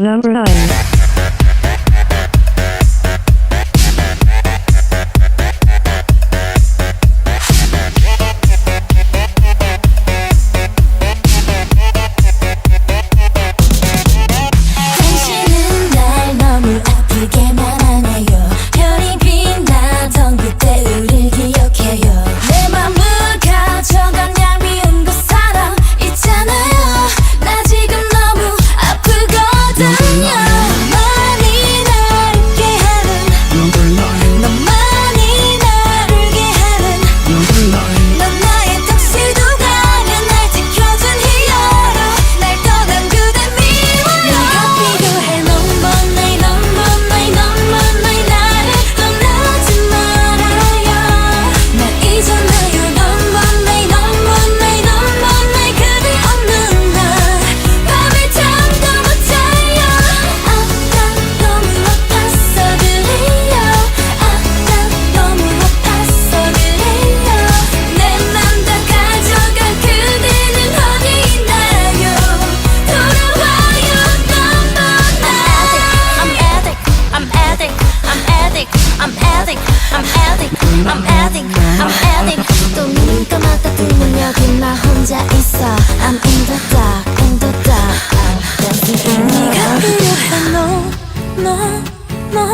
Number 9. I'm addict I'm addict I'm addict 또눈 감았다 뜨면 여기 나 혼자 있어 I'm in the dark in the dark I'm dancing 네가 필요해 no no no